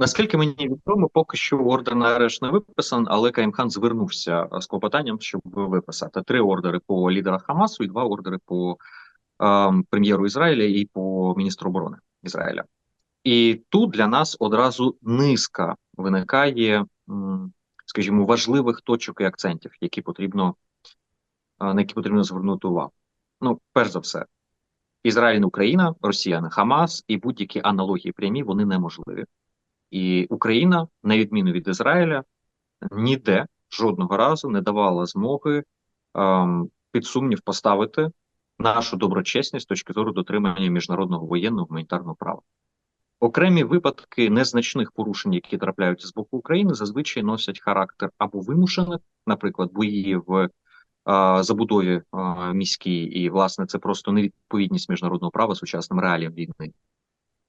Наскільки мені відомо, поки що ордер на арешт не виписан, але Каїмхан звернувся з клопотанням, щоб виписати три ордери по лідерах Хамасу і два ордери по е, прем'єру Ізраїля і по міністру оборони Ізраїля. І тут для нас одразу низка виникає, скажімо, важливих точок і акцентів, які потрібно на які потрібно звернути увагу. Ну, перш за все, Ізраїль, Україна, Росія, Хамас і будь-які аналогії прямі вони неможливі. І Україна, на відміну від Ізраїля, ніде жодного разу не давала змоги ем, під сумнів поставити нашу доброчесність з точки зору дотримання міжнародного воєнного гуманітарного права. Окремі випадки незначних порушень, які трапляються з боку України, зазвичай носять характер або вимушених, наприклад, бої в а, забудові а, міській, і власне це просто невідповідність міжнародного права сучасним реаліям війни,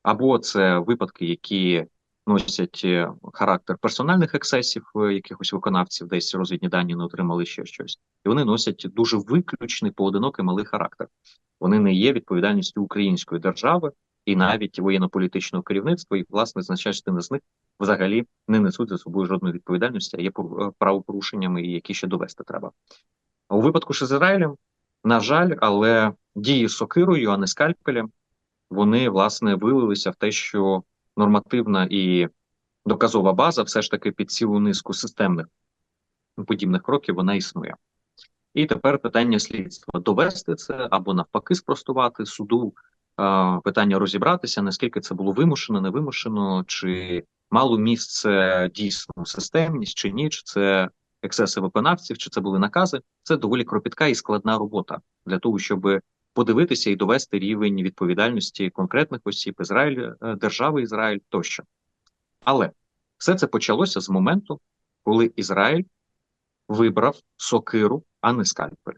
або це випадки, які носять е, характер персональних ексесів е, якихось виконавців, десь розвідні дані не отримали ще щось, і вони носять дуже виключний поодинокий малий характер. Вони не є відповідальністю української держави і навіть воєнно-політичного керівництва, і власне значна частина з них взагалі не несуть за собою жодної відповідальності, а є е, правопорушеннями, які ще довести треба. У випадку з Ізраїлем, на жаль, але дії сокирою, а не скальпелем, вони власне вилилися в те, що нормативна і доказова база все ж таки під цілу низку системних подібних кроків вона існує. І тепер питання слідства довести це або навпаки спростувати суду. Питання розібратися, наскільки це було вимушено, не вимушено, чи мало місце дійсно системність, чи ні, чи це ексеси виконавців, чи це були накази. Це доволі кропітка і складна робота для того, щоб подивитися і довести рівень відповідальності конкретних осіб Ізраїль, е, держави Ізраїль тощо. Але все це почалося з моменту, коли Ізраїль вибрав сокиру, а не скальпель.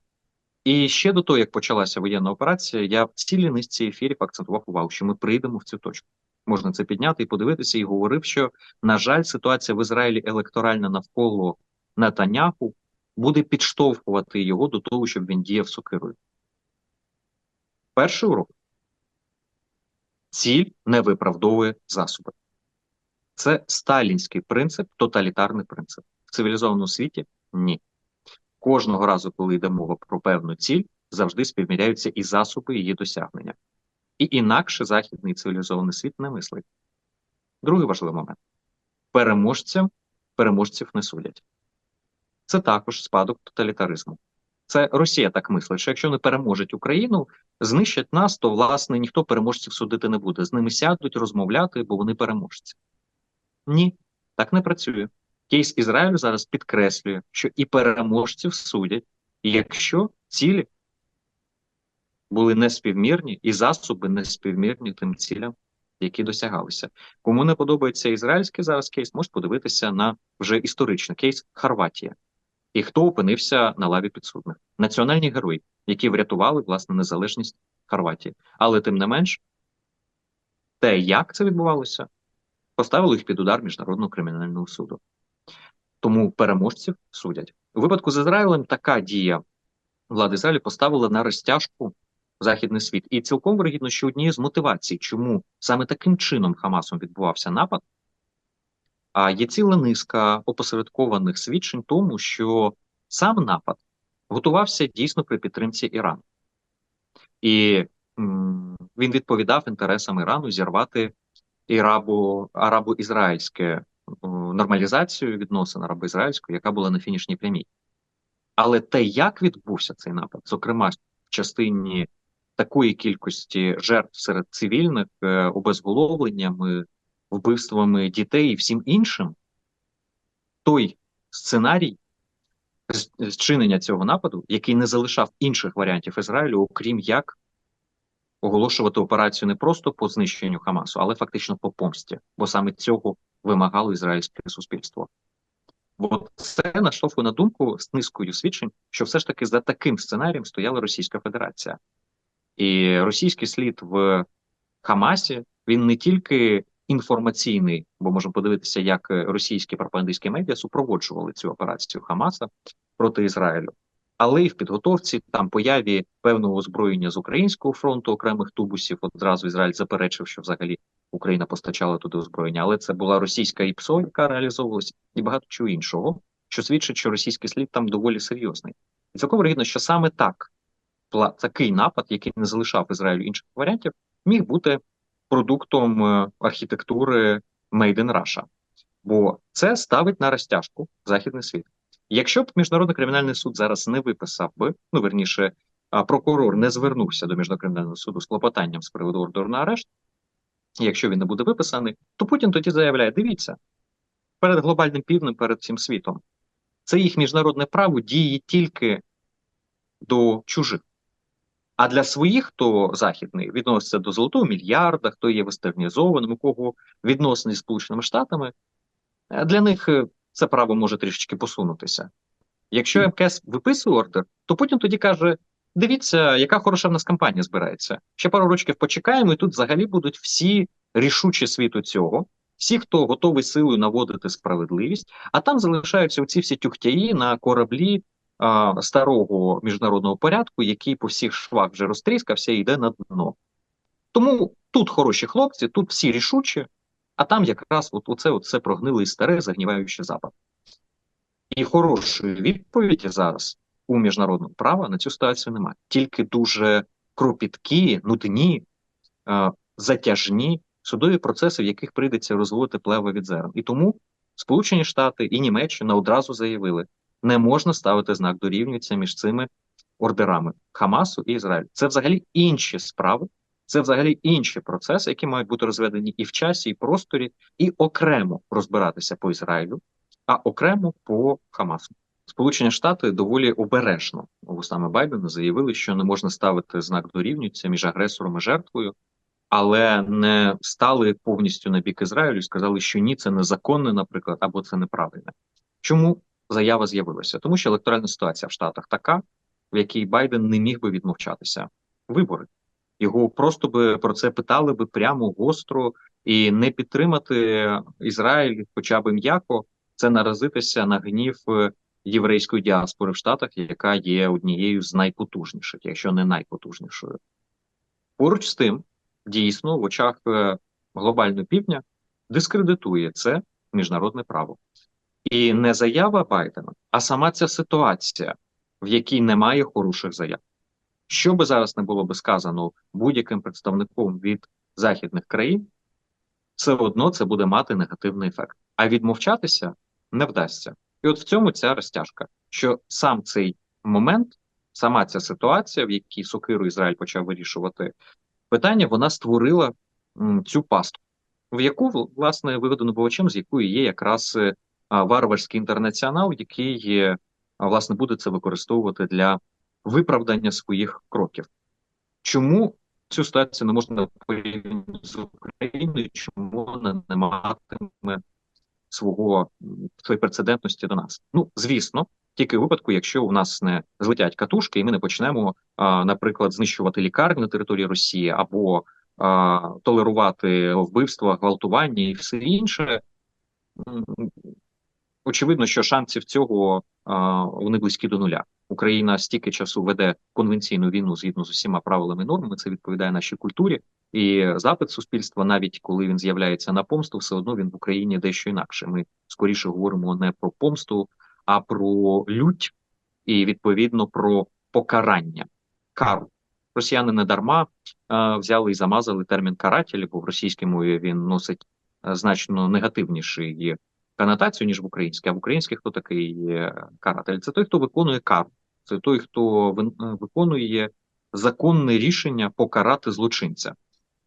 І ще до того, як почалася воєнна операція, я в цілій низці ефірів акцентував увагу, що ми прийдемо в цю точку. Можна це підняти і подивитися, і говорив, що, на жаль, ситуація в Ізраїлі електоральна навколо Натаняху буде підштовхувати його до того, щоб він діяв сокирою. Перший урок. Ціль не виправдовує засоби. Це сталінський принцип, тоталітарний принцип. В цивілізованому світі ні. Кожного разу, коли йде мова про певну ціль, завжди співміряються і засоби її досягнення. І інакше західний цивілізований світ не мислить. Другий важливий момент: переможцям переможців не судять. Це також спадок тоталітаризму. Це Росія так мислить, що якщо не переможуть Україну, знищать нас, то власне ніхто переможців судити не буде. З ними сядуть розмовляти, бо вони переможці. Ні, так не працює. Кейс Ізраїлю зараз підкреслює, що і переможців судять, якщо цілі були неспівмірні, і засоби неспівмірні тим цілям, які досягалися. Кому не подобається ізраїльський зараз кейс, може подивитися на вже історичний кейс Хорватія. І хто опинився на лаві підсудних? Національні герої, які врятували власне незалежність Хорватії. Але тим не менш, те, як це відбувалося, поставило їх під удар міжнародного кримінального суду. Тому переможців судять у випадку з Ізраїлем. Така дія влади Ізраїлю поставила на розтяжку західний світ, і цілком вирогідно, що однією з мотивацій, чому саме таким чином Хамасом відбувався напад, а є ціла низка опосередкованих свідчень, тому що сам напад готувався дійсно при підтримці Ірану, і м він відповідав інтересам Ірану зірвати ірабо арабо-ізраїльське нормалізацію відносин арабо-ізраїльської, яка була на фінішній прямій. Але те, як відбувся цей напад, зокрема в частині такої кількості жертв серед цивільних, е, обезголовленнями, вбивствами дітей і всім іншим, той сценарій зчинення цього нападу, який не залишав інших варіантів Ізраїлю, окрім як оголошувати операцію не просто по знищенню Хамасу, але фактично по помсті, бо саме цього вимагало ізраїльське суспільство. От це наштовхує на думку з низкою свідчень, що все ж таки за таким сценарієм стояла Російська Федерація, і російський слід в Хамасі він не тільки інформаційний, бо можемо подивитися, як російські пропагандистські медіа супроводжували цю операцію Хамаса проти Ізраїлю, але і в підготовці там появі певного озброєння з українського фронту окремих тубусів. Одразу Ізраїль заперечив, що взагалі Україна постачала туди озброєння, але це була російська ІПСО, яка реалізовувалася, і багато чого іншого, що свідчить, що російський слід там доволі серйозний. І цілком вигідно, що саме так такий напад, який не залишав Ізраїлю інших варіантів, міг бути продуктом е, архітектури Made in Russia. Бо це ставить на розтяжку західний світ. Якщо б міжнародний кримінальний суд зараз не виписав би, ну верніше, прокурор не звернувся до міжнародного кримінального суду з клопотанням з приводу ордеру на арешт, якщо він не буде виписаний, то Путін тоді заявляє: дивіться, перед глобальним півднем, перед всім світом, це їх міжнародне право діє тільки до чужих. А для своїх, хто західний, відноситься до золотого мільярда, хто є вестернізованим, у кого відносини з Сполученими Штатами, е, для них е, це право може трішечки посунутися. Якщо МКС виписує ордер, то Путін тоді каже: дивіться, яка хороша в нас кампанія збирається. Ще пару років почекаємо, і тут взагалі будуть всі рішучі світу цього, всі, хто готовий силою наводити справедливість, а там залишаються оці всі тюхтяї на кораблі старого міжнародного порядку, який по всіх швах вже розтріскався і йде на дно. Тому тут хороші хлопці, тут всі рішучі, а там якраз от оце, оце прогнилий старе, загніваючий запад. І хорошої відповіді зараз у міжнародного права на цю ситуацію немає. Тільки дуже кропіткі, нудні, затяжні судові процеси, в яких прийдеться розводити плево від зерн. І тому Сполучені Штати і Німеччина одразу заявили, не можна ставити знак дорівнюється між цими ордерами Хамасу і Ізраїлю. Це взагалі інші справи, це взагалі інші процеси, які мають бути розведені і в часі, і в просторі, і окремо розбиратися по Ізраїлю, а окремо по Хамасу. Сполучені Штати доволі обережно саме Байдена заявили, що не можна ставити знак дорівнюється між агресором і жертвою, але не стали повністю на бік Ізраїлю і сказали, що ні, це незаконне, наприклад, або це неправильне. Чому заява з'явилася? Тому що електоральна ситуація в Штатах така, в якій Байден не міг би відмовчатися. Вибори його просто би про це питали би прямо гостро і не підтримати Ізраїль, хоча б м'яко, це наразитися на гнів єврейської діаспори в Штатах, яка є однією з найпотужніших, якщо не найпотужнішою. Поруч з тим, дійсно, в очах е, глобального півдня дискредитує це міжнародне право. І не заява Байдена, а сама ця ситуація, в якій немає хороших заяв. Що би зараз не було би сказано будь-яким представником від західних країн, все одно це буде мати негативний ефект. А відмовчатися не вдасться. І от в цьому ця розтяжка, що сам цей момент, сама ця ситуація, в якій Сокиру Ізраїль почав вирішувати питання, вона створила цю пастку, в яку власне виведено бувачем, з якої є якраз е, варварський інтернаціонал, який власне буде це використовувати для виправдання своїх кроків. Чому цю ситуацію не можна порівняти з Україною? Чому вона не матиме свого своєї прецедентності до нас. Ну звісно, тільки в випадку, якщо у нас не злетять катушки, і ми не почнемо, а, наприклад, знищувати лікарні на території Росії або а, толерувати вбивства, гвалтування і все інше. Очевидно, що шансів цього вони близькі до нуля. Україна стільки часу веде конвенційну війну згідно з усіма правилами нормами. Це відповідає нашій культурі. І запит суспільства, навіть коли він з'являється на помсту, все одно він в Україні дещо інакше. Ми скоріше говоримо не про помсту, а про лють і відповідно про покарання кару. Росіяни не дарма е, взяли і замазали термін карателі, бо в російській мові він носить значно негативніший конотацію, ніж в українській. А в українській хто такий каратель? Це той, хто виконує кару, це той, хто виконує законне рішення покарати злочинця.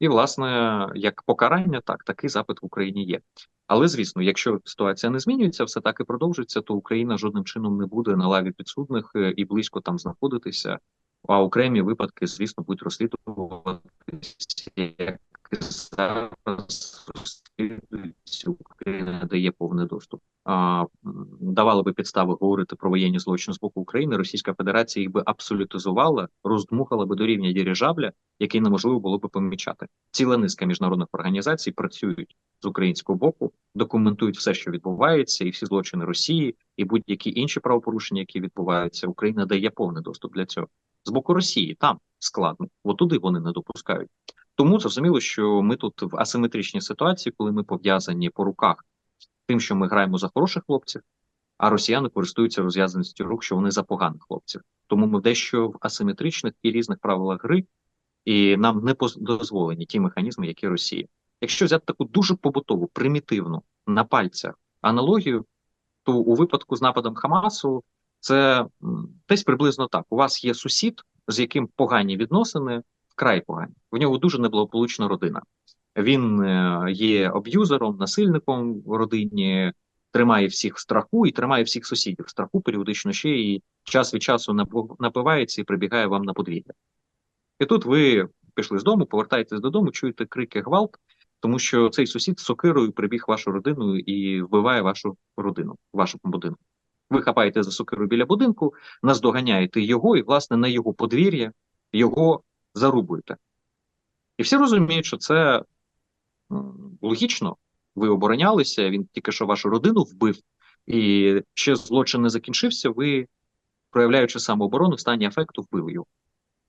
І, власне, як покарання, так такий запит в Україні є. Але звісно, якщо ситуація не змінюється, все так і продовжується, то Україна жодним чином не буде на лаві підсудних е, і близько там знаходитися. А окремі випадки, звісно, будуть розслідуватися як зараз Україна дає повний доступ. А давали би підстави говорити про воєнні злочини з боку України. Російська Федерація їх би абсолютизувала, роздмухала би до рівня дирижабля, який неможливо було би помічати. Ціла низка міжнародних організацій працюють з українського боку, документують все, що відбувається, і всі злочини Росії, і будь-які інші правопорушення, які відбуваються. Україна дає повний доступ для цього з боку Росії. Там складно, отуди вони не допускають. Тому зрозуміло, що ми тут в асиметричній ситуації, коли ми пов'язані по руках тим, що ми граємо за хороших хлопців, а росіяни користуються розв'язаністю рук, що вони за поганих хлопців. Тому ми дещо в асиметричних і різних правилах гри, і нам не дозволені ті механізми, які Росія. Якщо взяти таку дуже побутову, примітивну на пальцях аналогію, то у випадку з нападом Хамасу це десь приблизно так: у вас є сусід, з яким погані відносини, вкрай погані. В нього дуже неблагополучна родина. Він е, є аб'юзером, насильником в родині, тримає всіх в страху і тримає всіх сусідів в страху періодично ще і час від часу напивається і прибігає вам на подвір'я. І тут ви пішли з дому, повертаєтесь додому, чуєте крики гвалт, тому що цей сусід сокирою прибіг вашу родину і вбиває вашу родину, вашу будинку. Ви хапаєте за сокиру біля будинку, наздоганяєте його, і, власне, на його подвір'я його зарубуєте. І всі розуміють, що це логічно. Ви оборонялися, він тільки що вашу родину вбив, і ще злочин не закінчився. Ви, проявляючи самооборону, в стані ефекту вбили його.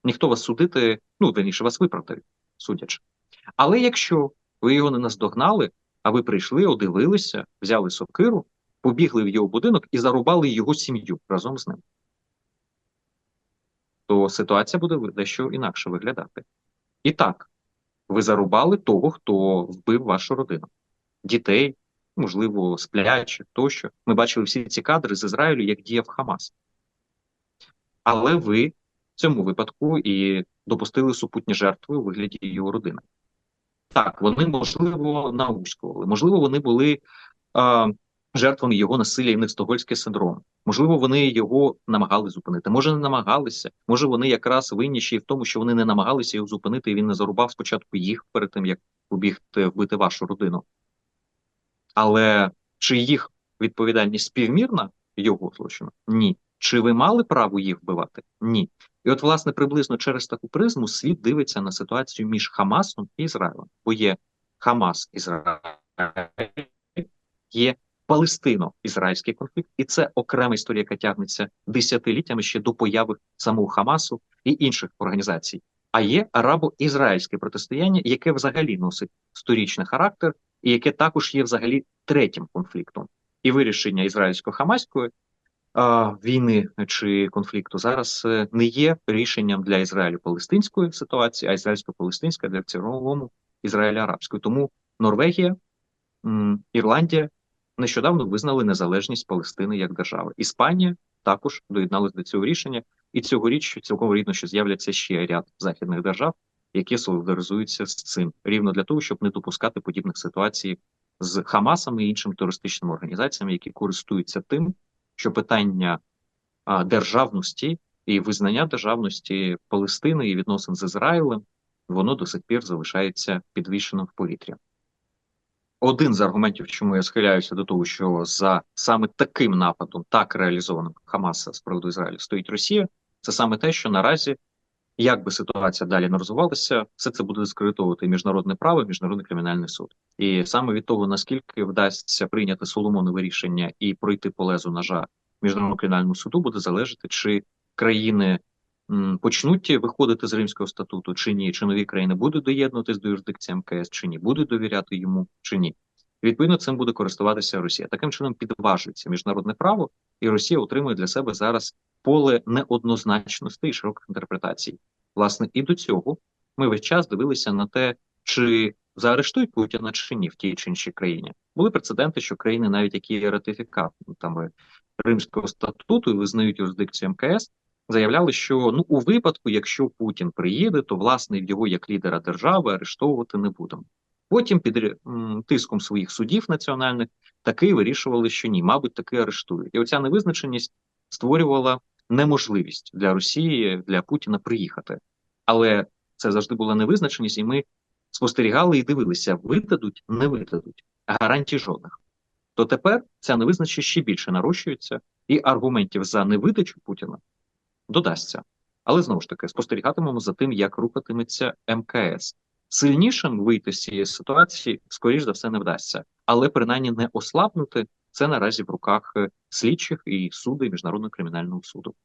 Ніхто вас судити, ну верніше, вас виправдає, судячи. Але якщо ви його не наздогнали, а ви прийшли, одивилися, взяли сокиру, побігли в його будинок і зарубали його сім'ю разом з ним, то ситуація буде дещо інакше виглядати. І так, ви зарубали того, хто вбив вашу родину, дітей, можливо, сплячих тощо. Ми бачили всі ці кадри з Ізраїлю, як діяв Хамас. Але ви в цьому випадку і допустили супутні жертви у вигляді його родини. Так, вони, можливо, науськували, можливо, вони були жертвами його насилля і них Невстогольський синдром. Можливо, вони його намагали зупинити. Може, не намагалися. Може, вони якраз винніші в тому, що вони не намагалися його зупинити, і він не зарубав спочатку їх перед тим, як побігти вбити вашу родину. Але чи їх відповідальність співмірна його злочину? Ні. Чи ви мали право їх вбивати? Ні. І от, власне, приблизно через таку призму світ дивиться на ситуацію між Хамасом і Ізраїлем. Бо є Хамас Ізраїль, є Палестино-ізраїльський конфлікт, і це окрема історія, яка тягнеться десятиліттями ще до появи самого Хамасу і інших організацій. А є арабо-ізраїльське протистояння, яке взагалі носить сторічний характер, і яке також є взагалі третім конфліктом. І вирішення ізраїльсько-хамаської війни чи конфлікту зараз е, не є рішенням для Ізраїлю палестинської ситуації, а ізраїльсько-палестинська для цілому Ізраїля арабської. Тому Норвегія, Ірландія нещодавно визнали незалежність Палестини як держави. Іспанія також доєдналась до цього рішення, і цьогоріч цілком рідно, що з'являться ще ряд західних держав, які солідаризуються з цим рівно для того, щоб не допускати подібних ситуацій з Хамасами і іншими терористичними організаціями, які користуються тим, що питання державності і визнання державності Палестини і відносин з Ізраїлем воно до сих пір залишається підвішеним в повітря один з аргументів, чому я схиляюся до того, що за саме таким нападом, так реалізованим Хамаса з приводу Ізраїлю, стоїть Росія, це саме те, що наразі, як би ситуація далі не розвивалася, все це буде скритовувати міжнародне право, міжнародний кримінальний суд, і саме від того наскільки вдасться прийняти Соломонове рішення і пройти по лезу ножа міжнародному кримінальному суду, буде залежати, чи країни. Почнуть виходити з Римського статуту чи ні, чи нові країни будуть доєднуватись до юрисдикції МКС, чи ні, будуть довіряти йому, чи ні. Відповідно, цим буде користуватися Росія. Таким чином підважується міжнародне право, і Росія отримує для себе зараз поле неоднозначності і широких інтерпретацій. Власне, і до цього ми весь час дивилися на те, чи заарештують Путіна чи ні в тій чи іншій країні. Були прецеденти, що країни, навіть які є ратифікатами Римського статуту і визнають юрисдикцію МКС заявляли, що ну у випадку, якщо Путін приїде, то власне його як лідера держави арештовувати не будемо. Потім під тиском своїх судів національних таки вирішували, що ні, мабуть, таки арештують. І оця невизначеність створювала неможливість для Росії для Путіна приїхати. Але це завжди була невизначеність, і ми спостерігали і дивилися: видадуть, не видадуть гарантій жодних. То тепер ця невизначеність ще більше нарощується, і аргументів за невидачу Путіна додасться. Але знову ж таки спостерігатимемо за тим, як рухатиметься МКС. Сильнішим вийти з цієї ситуації, скоріш за все, не вдасться, але принаймні не ослабнути це наразі в руках е, слідчих і суду і міжнародного кримінального суду.